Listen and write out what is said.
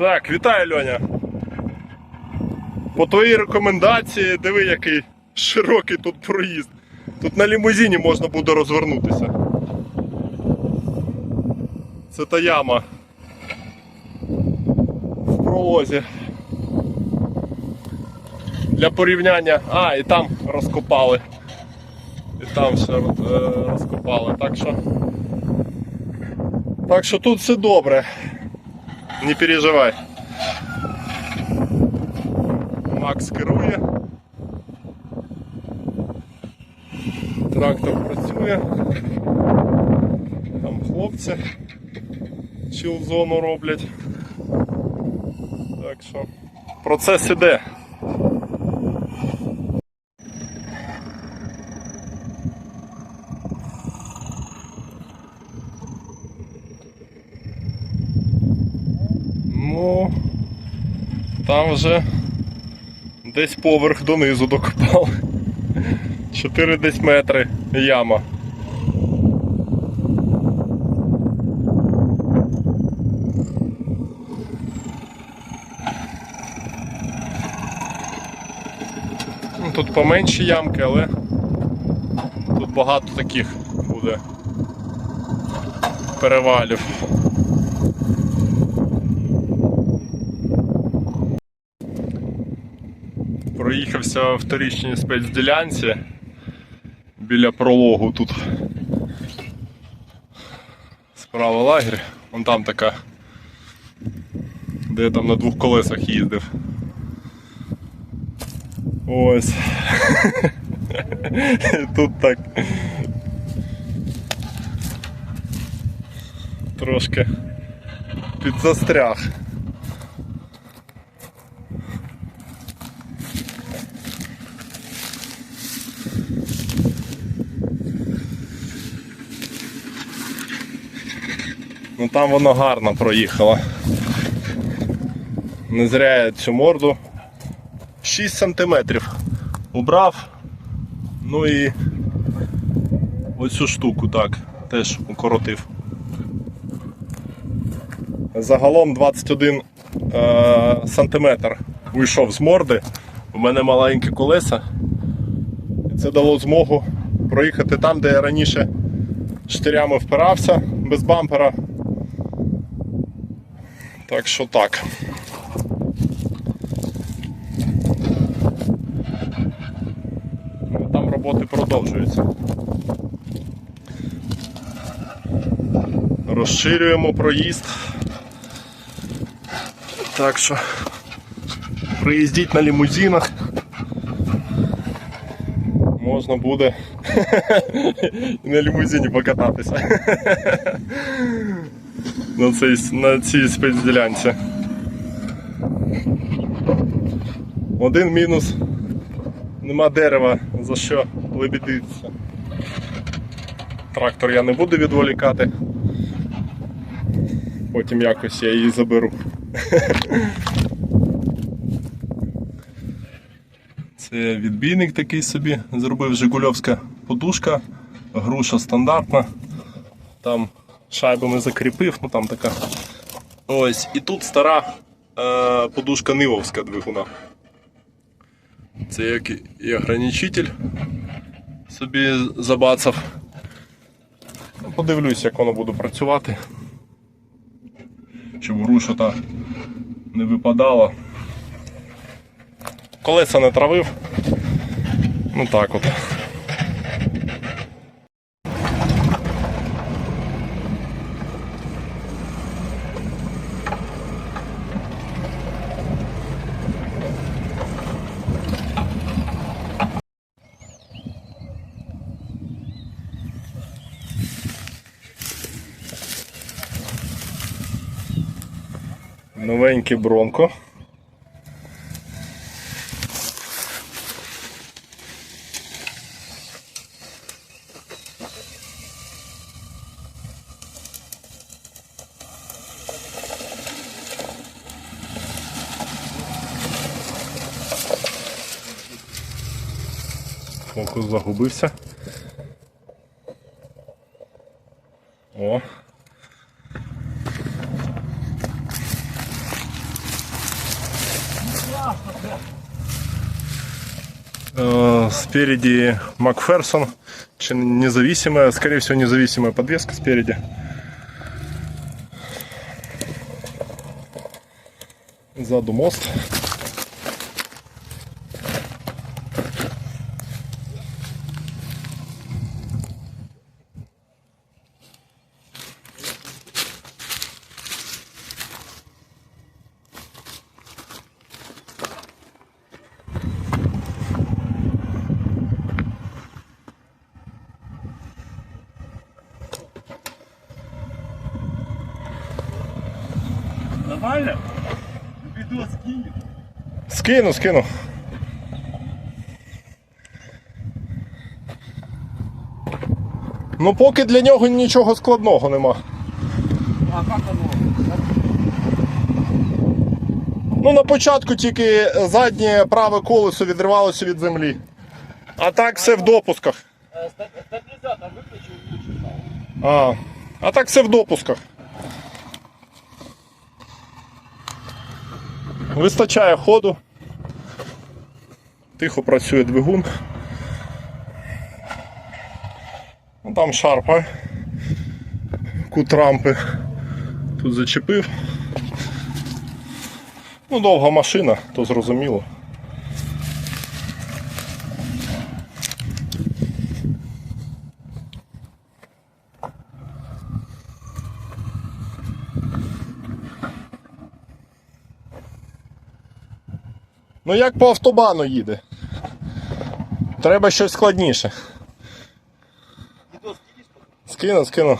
Так, вітаю, Льоня. По твоїй рекомендації, диви, який широкий тут проїзд. Тут на лімузині можна буде розвернутися. Це та яма в пролозі. Для порівняння. А, і там розкопали. І там все е, розкопали. Так що. Так що тут все добре. Не переживай. Макс керує. Трактор працює. Там хлопці чил зону роблять. Так що процес іде. Ну, там вже десь поверх донизу докопали. 4 десь метри яма. Ну, Тут поменші ямки, але тут багато таких буде перевалів. Проїхався в вторічній спецділянці біля прологу тут. Справа лагерь, вон там така, де я там на двох колесах їздив. Ось. Тут так. Трошки підзастряг. Ну там воно гарно проїхало. Не зря я цю морду. 6 сантиметрів убрав. Ну і оцю штуку так, теж укоротив. Загалом 21 е, сантиметр вийшов з морди. У мене маленькі колеса. І це дало змогу проїхати там, де я раніше штирями впирався без бампера. Так що так. Там роботи продовжуються. Розширюємо проїзд. Так що приїздіть на лімузинах. Можна буде і на лімузині покататися. На цій, на цій спецділянці. Один мінус. Нема дерева, за що лебідиться. Трактор я не буду відволікати. Потім якось я її заберу. Це відбійник такий собі, зробив Жигульовська подушка, груша стандартна. Там шайбами закріпив, ну там така. Ось, і тут стара е, подушка Нивовська двигуна. Це як і ограничитель собі забацав. Подивлюсь, як воно буде працювати. Щоб груша не випадала. Колеса не травив. Ну так от. Новенький бронко. Фокус загубився. Спереди Макферсон, независимая, скорее всего, независимая подвеска спереди. Сзаду мост. Нормально? Видос кинет. Скину, скину. Ну, поки для нього нічого складного нема. А как оно? Ну, на початку тільки заднє праве колесо відривалося від землі. А так все в допусках. Стабилизатор выключил и включил. А, а так все в допусках. Вистачає ходу. Тихо працює двигун. Ну, там шарпа. Кут рампи. Тут зачепив. Ну, довга машина, то зрозуміло. Ну як по автобану їде. Треба щось складніше. Скину, скину.